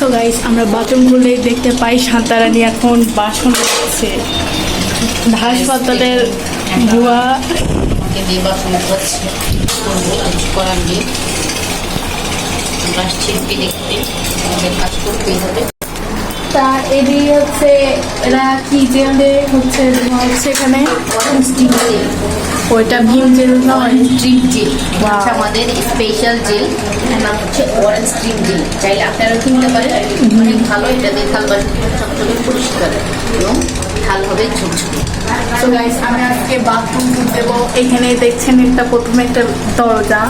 So guys আমরা bathroom খুললেই দেখতে পাই শান্তারানী এখন বাসন করছে হাসপাতালের আমাকে দিয়ে বাসন করছে করব করার নেই। আমরা আসছি দেখতে আমাদের কাজ করতেই হবে। তা এদিকে হচ্ছে এরা কি জেলে হচ্ছে ধোয়া হচ্ছে এখানে ওইটা ভীম জেল নয় স্ট্রিপ জেল. হচ্ছে আমাদের স্পেশাল জেল নাম হচ্ছে অরেঞ্জ স্ট্রিপ জেল চাইলে আপনারা কিনতে পারেন। অনেক ভালো এটা দিয়ে বাসন চকচকে পরিষ্কার এবং থাল হবে ঝুমঝুমে তো গাইস আমি আজকে বাথরুম দেবো। এখানে দেখছেন একটা প্রথমে একটা দরজা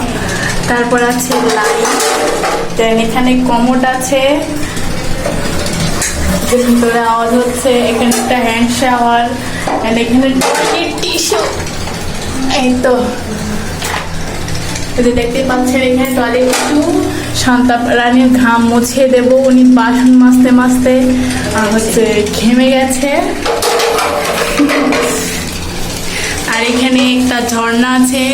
তারপর আছে লাইট দেন এখানে কমোড আছে ভিতরে আওয়াজ হচ্ছে এখানে একটা হ্যান্ড শাওয়ার এখানে টিস্যু। এই তো। এই যে দেখতে পাচ্ছেন, এখানে টয়লেট টিস্যু শান্তা রানীর ঘাম মুছিয়ে দেবো। উনি বাসন মাজতে মাজতে হচ্ছে ঘেমে গেছে। আর এখানে একটা ঝর্ণা আছে,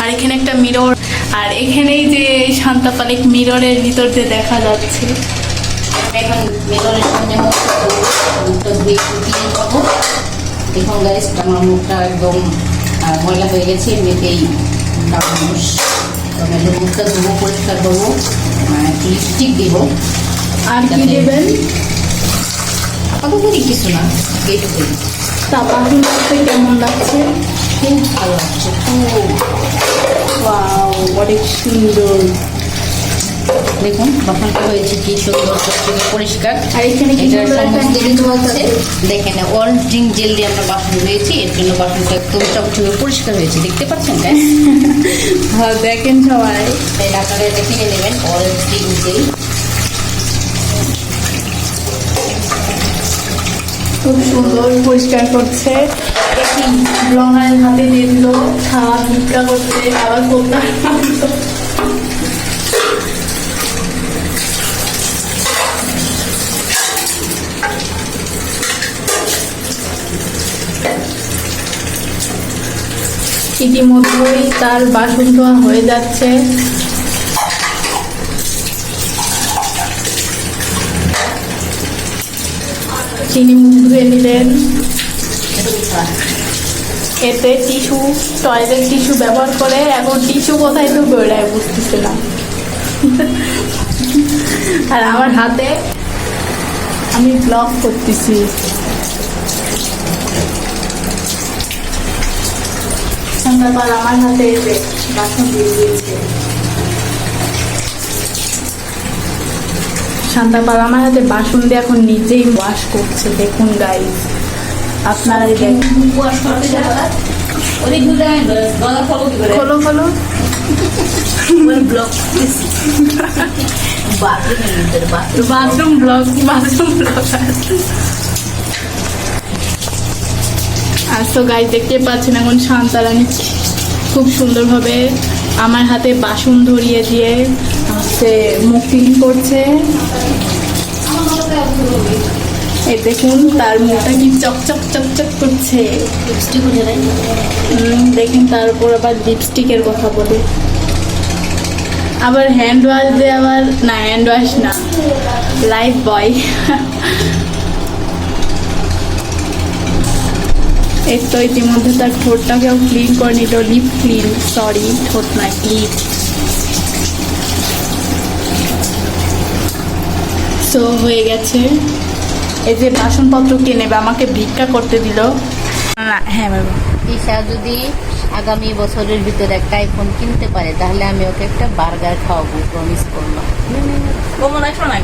আর এখানে একটা মিরর, আর এখানেই যে শান্তা পালিক মিররের ভিতর দিয়ে দেখা যাচ্ছে। এখন মেলনের সামনে মুখটা ধুয়ে একটু ক্লিন করব দেখুন গাইস আমার মুখটা একদম আহ, ময়লা হয়ে গেছে এমনিতেই মানুষ একটু মুখটা ধুবো পরিষ্কার করব একটু লিপস্টিক দিব। আর কি দেবেন? আপাতত কিছু না এইটুকু তা। বাকি দেখতে কেমন লাগছে? খুব ভালো লাগছে খুব। অনেক সুন্দর। দেখুন বাসনটা হয়েছে কি সুন্দর পরিষ্কার। আর এখানে কি এটার সুন্দর একটা সমস্ত কিছু handwash হচ্ছে। দেখেন অরিজিন জেল দিয়ে আমরা বাসন ধুয়েছি এর জন্য বাসনটা একদম চকচকে পরিষ্কার হয়েছে। দেখতে পাচ্ছেন তাই হ্যাঁ দেখেন সবাই। তাই আপনারা এটা কিনে নেবেন অরিজিন জেল খুব সুন্দর পরিষ্কার করছে। একটি ব্লগারের হাতে দিয়ে দিল খাওয়া ভিক্ষা করতে আবার করতে ইতিমধ্যেই তার বাসন ধোয়া হয়ে যাচ্ছে। চিনি মুখ ধুয়ে নিলেন। এতে টিস্যু, টয়লেট টিস্যু ব্যবহার করে এখন টিস্যু কোথায় তো বেড়ায় বুঝতেছিলাম। আর আমার হাতে আমি ব্লগ করতেছি। সন্ধ্যাকাল আমার হাতে বাসন দিয়ে দিয়েছে শান্তাপাল আমার হাতে বাসন দিয়ে এখন নিজেই ওয়াশ করছে দেখুন গাইস আপনারাই দেখুন খোলো খোলো বাথরুম ব্লগ বাথরুম ব্লগ আর তো গাইস দেখতে পাচ্ছেন এখন শান্তারানী খুব সুন্দরভাবে আমার হাতে বাসন ধরিয়ে দিয়ে হচ্ছে মুখ ক্লিন করছে। এই দেখুন তার মুখটা কি চকচক চকচক করছে। দেখেন তার উপর আবার লিপস্টিকের কথা বলে। আবার হ্যান্ড ওয়াশ দিয়ে আবার না হ্যান্ড ওয়াশ না। লাইফ বয় এই তো ইতিমধ্যে তার ঠোঁটটাকেও ক্লিন করে নিল লিপ ক্লিন সরি ঠোঁট না লিপ সো হয়ে গেছে। এই যে বাসনপত্র কিনে আমাকে ভিক্ষা করতে দিল। না হ্যাঁ বাবা ঈশা যদি আগামী বছরের ভিতরে একটা আইফোন কিনতে পারে তাহলে আমি ওকে একটা বার্গার খাওয়াবো প্রমিস করলাম। ও মনে শোনা